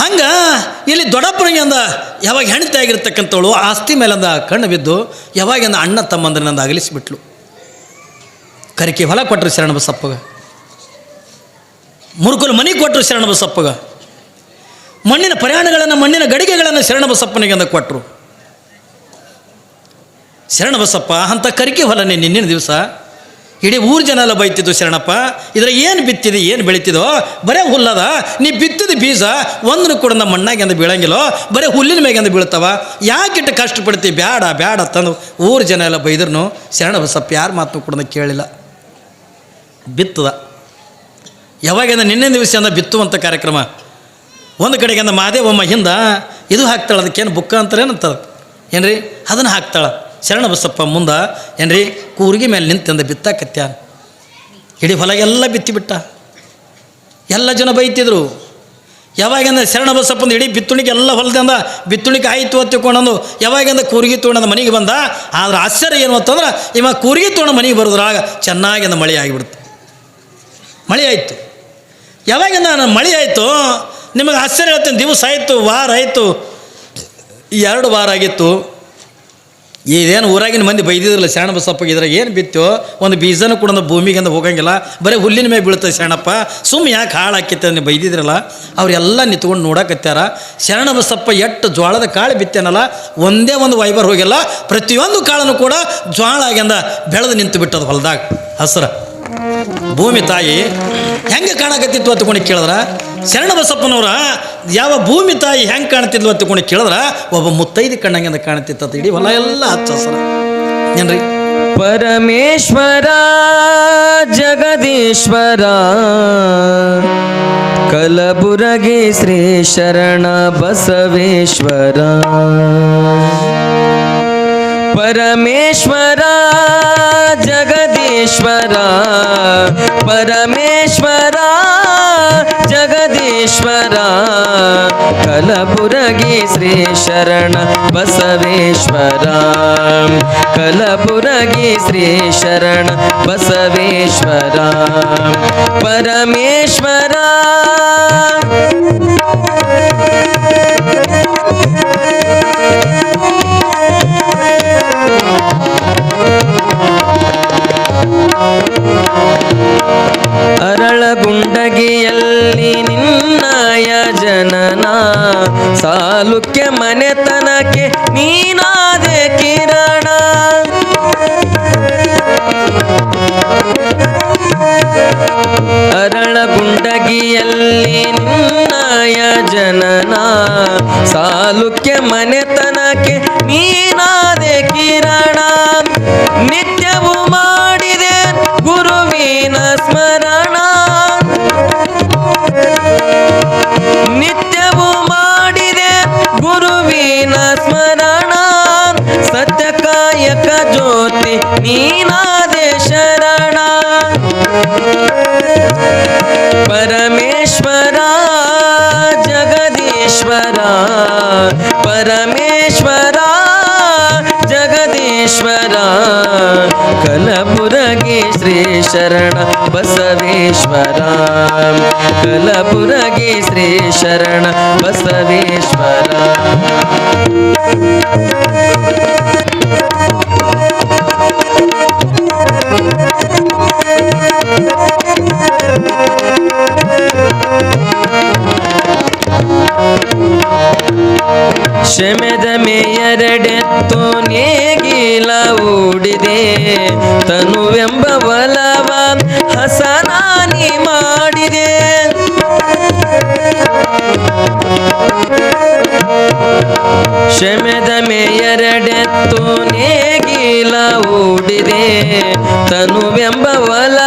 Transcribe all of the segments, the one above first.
ಹಂಗ ಇಲ್ಲಿ ದೊಡ್ಡಪ್ಪನಿಗೆ ಅಂದ, ಯಾವಾಗ ಹೆಣ್ತಿ ಆಗಿರ್ತಕ್ಕಂಥವಳು ಆಸ್ತಿ ಮೇಲಂದ ಕಣ್ಣು ಬಿದ್ದು, ಯಾವಾಗ ಅಂದ ಅಣ್ಣ ತಮ್ಮಂದ್ರನಂದ ಅಗಲಿಸಿಬಿಟ್ಲು. ಕರಿಕೆ ಹೊಲ ಕೊಟ್ಟರು ಶರಣ ಬಸಪ್ಪಗ. ಮುರುಕುಲು ಮನೆ ಕೊಟ್ಟರು ಶರಣ ಬಸಪ್ಪಗ. ಮಣ್ಣಿನ ಪ್ರಯಾಣಗಳನ್ನು, ಮಣ್ಣಿನ ಗಡಿಗೆಗಳನ್ನು ಶರಣ ಬಸಪ್ಪನಿಗೆ ಅಂದ ಕೊಟ್ಟರು ಶರಣ ಬಸಪ್ಪ, ಅಂಥ ಕರಿಕೆ ಹೊಲನೇ ನಿನ್ನಿನ ದಿವಸ, ಇಡೀ ಊರು ಜನ ಎಲ್ಲ ಬೈತಿದ್ದು ಶರಣಪ್ಪ ಇದರ ಏನು ಬಿತ್ತಿದೆ, ಏನು ಬೆಳಿತಿದೋ, ಬರೇ ಹುಲ್ಲದ, ನೀ ಬಿತ್ತಿದ ಬೀಜ ಒಂದನ್ನು ಕೂಡ ನಮ್ಮ ಮಣ್ಣಾಗೆ ಅಂದ ಬೀಳಂಗಿಲ್ಲೋ? ಬರೀ ಹುಲ್ಲಿನ ಮ್ಯಾಗೆ ಅಂದ ಬೀಳ್ತಾವ ಯಾಕಿಟ್ಟು ಕಷ್ಟಪಡ್ತಿ? ಬ್ಯಾಡ ಬ್ಯಾಡ ತಂದು ಊರು ಜನ ಎಲ್ಲ ಬೈದ್ರೂ ಶರಣ ಬಸಪ್ಪ ಯಾರು ಮಾತು ಕೂಡ ಕೇಳಿಲ್ಲ. ಬಿತ್ತದ. ಯಾವಾಗಿಂದ ನಿನ್ನೆ ದಿವಸ ಅಂದ ಬಿತ್ತುವಂಥ ಕಾರ್ಯಕ್ರಮ? ಒಂದು ಕಡೆಗೆ ಅಂದ ಮಾದೇವಮ್ಮ ಹಿಂದ, ಇದು ಹಾಕ್ತಾಳೆ, ಅದಕ್ಕೇನು ಬುಕ್ಕ ಅಂತಾರೇನಂತ ಏನ್ರಿ? ಅದನ್ನು ಹಾಕ್ತಾಳೆ. ಶರಣ ಬಸಪ್ಪ ಮುಂದೆ, ಏನ್ರಿ? ಕೂರಿಗೆ ಮೇಲೆ ನಿಂತಂದ ಬಿತ್ತಾಕತ್ಯ ಇಡೀ ಹೊಲ ಎಲ್ಲ ಬಿತ್ತಿಬಿಟ್ಟ. ಎಲ್ಲ ಜನ ಬೈತಿದ್ರು. ಯಾವಾಗಿಂದ ಶರಣ ಬಸಪ್ಪಂದು ಇಡೀ ಬಿತ್ತುಣಿಗೆ ಎಲ್ಲ ಹೊಲದಿಂದ ಬಿತ್ತುಣಿಗೆ ಆಯಿತು ತಿಳ್ಕೊಂಡಂದು ಯಾವಾಗಿಂದ ಕೂರಿಗೆ ತೋಣದ ಮನೆಗೆ ಬಂದ, ಆದ್ರೆ ಆಶ್ಚರ್ಯ ಏನು ಅಂತಂದ್ರೆ ಇವ ಕೂರಿಗೆ ತೋಣ ಮನೆಗೆ ಬರೋದ್ರಾಗ ಚೆನ್ನಾಗಿಂದ ಮಳೆ ಆಗಿಬಿಡ್ತು. ಮಳೆ ಆಯಿತು. ಯಾವಾಗಿಂದ ಮಳೆ ಆಯಿತು, ನಿಮಗೆ ಆಶ್ಚರ್ಯ ಹೇಳ್ತೇನೆ, ದಿವಸ ಆಯಿತು, ವಾರ ಆಯಿತು, ಎರಡು ವಾರ ಆಗಿತ್ತು. ಇದೇನು ಊರಾಗಿನ ಮಂದಿ ಬೈದಿದ್ರಲ್ಲ ಶರಣ ಬಸಪ್ಪಗೆ ಇದ್ರಾಗ ಏನು ಬಿತ್ತೋ? ಒಂದು ಬೀಜನೂ ಕೂಡ ಒಂದು ಭೂಮಿಗೆ ಅಂತ ಹೋಗಂಗಿಲ್ಲ. ಬರೀ ಹುಲ್ಲಿನ ಮೇಲೆ ಬೀಳ್ತದೆ ಶರಣಪ್ಪ. ಸುಮ್ಮ ಯಾಕೆ ಹಾಳಾಕಿತ್ತೆ ಅಂದ್ರೆ ಬೈದಿದ್ರಲ್ಲ? ಅವರೆಲ್ಲ ನಿಂತ್ಕೊಂಡು ನೋಡಕತ್ತಾರ. ಶರಣ ಬಸಪ್ಪ ಎಷ್ಟು ಜ್ವಾಳದ ಕಾಳು ಬಿತ್ತೇನಲ್ಲ? ಒಂದೇ ಒಂದು ವೈಬರ್ ಹೋಗಿಲ್ಲ. ಪ್ರತಿಯೊಂದು ಕಾಳನ್ನು ಕೂಡ ಜ್ವಾಳ ಆಗ್ಯಂದ ಬೆಳೆದು ನಿಂತು ಬಿಟ್ಟದ ಹೊಲದಾಗ. ಹಸ್ರ. ಭೂಮಿ ತಾಯಿ, ಹೆಂಗೆ ಕಾಣಕತ್ತಿತ್ತು ಅಂತ ಕೊಂಡು ಕೇಳಿದ್ರ? ಶರಣ ಬಸಪ್ಪನವ್ರ ಯಾವ ಭೂಮಿ ತಾಯಿ ಹೆಂಗೆ ಕಾಣ್ತಿದ್ಲು ಅಂತ ಕೊಂಡು ಕೇಳಿದ್ರೆ, ಒಬ್ಬ ಮುತ್ತೈದು ಕಣ್ಣಂಗೆ ಕಾಣ್ತಿತ್ತ ಇಡೀ ಹೊಲ ಎಲ್ಲ ಹಚ್ಚ ಏನ್ರಿ? ಪರಮೇಶ್ವರ, ಜಗದೀಶ್ವರ, ಕಲಬುರಗಿ ಶ್ರೀ ಶರಣ ಬಸವೇಶ್ವರ. ಪರಮೇಶ್ವರ, ಜಗದೀಶ್ವರ, ಪರಮೇಶ್ವರ ಕಲಬುರಗಿ ಶ್ರೀ ಶರಣ ಬಸವೇಶ್ವರ. ಕಲಬುರಗಿ ಶ್ರೀ ಶರಣ ಬಸವೇಶ್ವರ. ಪರಮೇಶ್ವರ. ಸಾಲುಕ್ಯ ಮನೆತನಕ್ಕೆ ನೀನಾದೆ ಕಿರಣ. ಅರಳಗುಂಡಗಿಯಲ್ಲಿ ನಿನ್ನಯ ಜನನ. ಸಾಲುಕ್ಯ ಮನೆತನಕ್ಕೆ ನೀನಾದೆ ಜ್ಯೋತಿ ನೀನಾದೆ ಶರಣ ಪರಮೇಶ್ವರ ಜಗದೀಶ್ವರ ಪರಮೇಶ್ವರ ಜಗದೀಶ್ವರ ಕಲಬುರಗಿ ಶ್ರೀ ಶರಣ ಬಸವೇಶ್ವರ ಕಲಬುರಗಿ ಶ್ರೀ ಶರಣ ಬಸವೇಶ್ವರ ಶಮೆದ ಮೇಯರಡೆತ್ತು ನೇಗಿಲ ಓಡಿದೆ ತನುವೆಂಬ ಬಲವ ಹಸನಾನಿ ಮಾಡಿದೆ. ಶಮೆದ ಮೇಯರಡೆತ್ತು ನೇಗಿಲ ಓಡಿದೆ ತನುವೆಂಬ ಬಲವ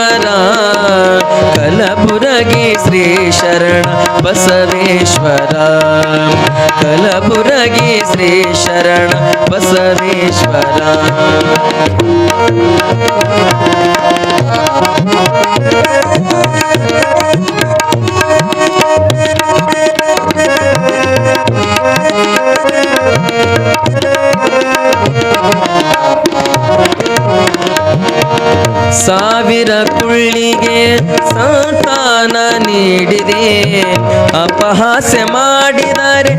ಜಗದೀಶ್ವರ ಕಲಬುರಗಿ ಶ್ರೀ ಶರಣ ಬಸವೇಶ್ವರ. ಕಲಬುರಗಿ ಶ್ರೀ ಶರಣ ಬಸವೇಶ್ವರ. ಸಾವಿರ ಕುಳ್ಳಿಗೆ ಸಂತಾನ ನೀಡಿದೆ. ಅಪಹಾಸ್ಯ ಮಾಡಿದರೆ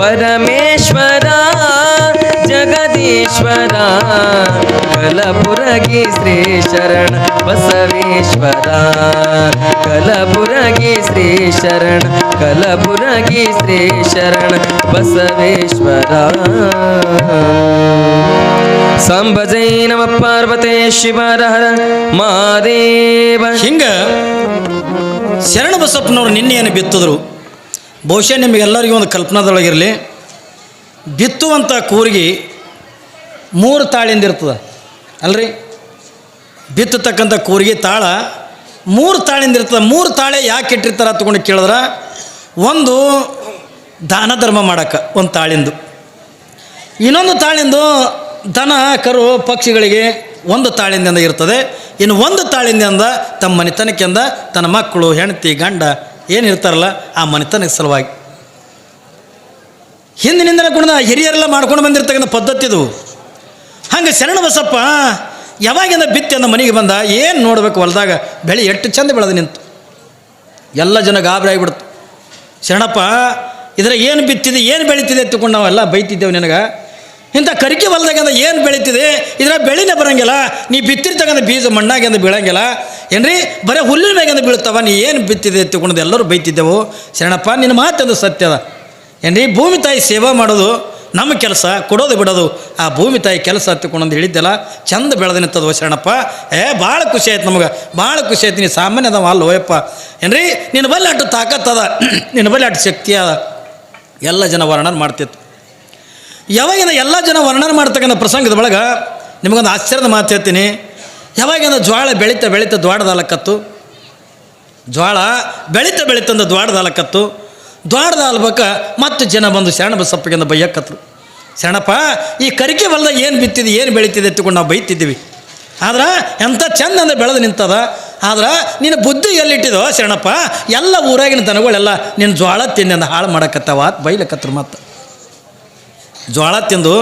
ಪರಮೇಶ್ವರ, ಜಗದೀಶ್ವರ, ಕಲಬುರಗಿ ಶ್ರೀ ಶರಣ ಬಸವೇಶ್ವರ, ಕಲಬುರಗಿ ಶ್ರೀ ಶರಣ, ಕಲಬುರಗಿ ಶ್ರೀ ಶರಣ ಬಸವೇಶ್ವರ. ಸಂಭಜೈ ನಮ ಪಾರ್ವತೆ ಶಿವರಹರ ಮಾದೇವ ಹಿಂಗ ಶರಣ ಬಸಪ್ಪನವ್ರು ಏನು ಬಿತ್ತಿದ್ರು. ಬಹುಶಃ ನಿಮಗೆಲ್ಲರಿಗೂ ಒಂದು ಕಲ್ಪನಾದೊಳಗಿರಲಿ. ಬಿತ್ತುವಂಥ ಕೂರಿಗೆ ಮೂರು ತಾಳಿಂದ ಇರ್ತದೆ. ಅಲ್ರಿ? ಬಿತ್ತತಕ್ಕಂಥ ಕೂರಿಗೆ ತಾಳ ಮೂರು ತಾಳಿಂದ ಇರ್ತದೆ. ಮೂರು ತಾಳೆ ಯಾಕೆ ಇಟ್ಟಿರ್ತಾರೆ ತಗೊಂಡು ಕೇಳಿದ್ರೆ, ಒಂದು ದಾನ ಧರ್ಮ ಮಾಡೋಕ್ಕೆ ಒಂದು ತಾಳಿಂದು. ಇನ್ನೊಂದು ತಾಳಿಂದು ದನ, ಕರು, ಪಕ್ಷಿಗಳಿಗೆ ಒಂದು ತಾಳಿಂದ ಇರ್ತದೆ. ಇನ್ನು ಒಂದು ತಾಳಿಂದ ತಮ್ಮ ಮನೆತನಕ್ಕಿಂದ ತನ್ನ ಮಕ್ಕಳು, ಹೆಂಡತಿ, ಗಂಡ ಏನು ಇರ್ತಾರಲ್ಲ ಆ ಮನೆತನಕ್ಕೆ ಸಲುವಾಗಿ. ಹಿಂದಿನಿಂದಲೇ ಕೂಡ ಹಿರಿಯರೆಲ್ಲ ಮಾಡ್ಕೊಂಡು ಬಂದಿರ್ತಕ್ಕಂಥ ಪದ್ಧತಿ ಇದು. ಹಂಗೆ ಶರಣ ಬಸಪ್ಪ, ಯಾವಾಗಿಂದ ಬಿತ್ತಿ ಅಂದ ಮನೆಗೆ ಬಂದ, ಏನು ನೋಡಬೇಕು ಹೊಲದಾಗ? ಬೆಳೆ ಎಷ್ಟು ಚಂದ ಬೆಳೆದು ನಿಂತು. ಎಲ್ಲ ಜನ ಗಾಬರಿ ಆಗಿಬಿಡ್ತು. ಶರಣಪ್ಪ ಇದರ ಏನು ಬಿತ್ತಿದೆ, ಏನು ಬೆಳೀತಿದೆ ಎತ್ತುಕೊಂಡು ನಾವೆಲ್ಲ ಬೈತಿದ್ದೇವೆ ನಿನಗೆ. ಇಂಥ ಕರಿಕೆ ಹೊಲದಾಗಂದ ಏನು ಬೆಳೀತಿದೆ? ಇದರ ಬೆಳಿನೇ ಬರಂಗಿಲ್ಲ. ನೀ ಬಿತ್ತಿರ್ತಕ್ಕಂಥ ಬೀಜ ಮಣ್ಣಾಗಿಂದ ಬೀಳಂಗಿಲ್ಲ. ಏನ್ರಿ? ಬರೀ ಹುಲ್ಲಿನ ಮ್ಯಾಗಿಂದ ಬೀಳ್ತಾವ ನೀ ಏನು ಬಿತ್ತಿದೆ ತಗೊಂಡು ಎಲ್ಲರೂ ಬೈತಿದ್ದೆವು. ಶರಣಪ್ಪ, ನಿನ್ನ ಮಾತಂದು ಸತ್ಯದ ಏನ್ರಿ? ಭೂಮಿ ತಾಯಿ ಸೇವಾ ಮಾಡೋದು ನಮ್ಮ ಕೆಲಸ, ಕೊಡೋದು ಬಿಡೋದು. ಆ ಭೂಮಿ ತಾಯಿ ಕೆಲಸ ಹತ್ತಿಕೊಂಡು ಹೇಳಿದ್ದೆಲ್ಲ ಚಂದ ಬೆಳೆದ ನಿಂತದ ಶರಣಪ್ಪ. ಏ, ಭಾಳ ಖುಷಿ ಆಯ್ತು ನಮಗೆ. ಭಾಳ ಖುಷಿ ಆಯ್ತು. ನೀ ಸಾಮಾನ್ಯ ಅದಾವ ಅಲ್ಲ ಓಯಪ್ಪ ಏನ್ರಿ? ನಿನ್ನ ಬಲ್ಲಿ ಅಷ್ಟು ತಾಕತ್ತದ ನಿನ್ನ ಬಲ್ಲಿ ಅಷ್ಟು ಶಕ್ತಿ ಅದ. ಎಲ್ಲ ಜನ ವರ್ಣನೆ ಮಾಡ್ತಿತ್ತು. ಯಾವಾಗಿಂದ ಎಲ್ಲ ಜನ ವರ್ಣನೆ ಮಾಡ್ತಕ್ಕಂಥ ಪ್ರಸಂಗದ ಒಳಗೆ ನಿಮಗೊಂದು ಆಶ್ಚರ್ಯದ ಮಾತು ಹೇಳ್ತೀನಿ. ಯಾವಾಗಿಂದ ಜ್ವಾಳ ಬೆಳೀತಾ ಬೆಳೀತಾ ದ್ವಾಡದಾಲಕ್ಕತ್ತು ಜ್ವಾಳ ಬೆಳೀತಾ ಬೆಳೀತಂದ ದ್ವಾಡದಾಲಕ್ಕತ್ತು ದ್ವಾಡದಾಲ್ಬೇಕ ಮತ್ತು ಜನ ಬಂದು ಶರಣ ಬಸಪ್ಪಗಿಂದ ಬೈಯಕ್ಕತ್ರು ಶರಣಪ್ಪ, ಈ ಕರಿಕೆ ಹೊಲ್ದಾಗ ಏನು ಬಿತ್ತಿದೆ, ಏನು ಬೆಳೀತಿದೆ ಎತ್ತಿಕೊಂಡು ನಾವು ಬೈತಿದ್ದೀವಿ. ಆದ್ರೆ ಎಂಥ ಚೆಂದ ಅಂದರೆ ಬೆಳೆದು ನಿಂತದ? ಆದ್ರೆ ನಿನ್ನ ಬುದ್ಧಿ ಎಲ್ಲಿಟ್ಟಿದೋ ಶರಣಪ್ಪ, ಎಲ್ಲ ಊರಾಗಿನ ದನಗಳೆಲ್ಲ ನಿನ್ನ ಜ್ವಾಳ ತಿಂದ ಹಾಳು ಮಾಡಕತ್ತಾವ ಬೈಲಕತ್ರು ಮತ್ತು. ಜ್ವಾಳ ತಿಂದು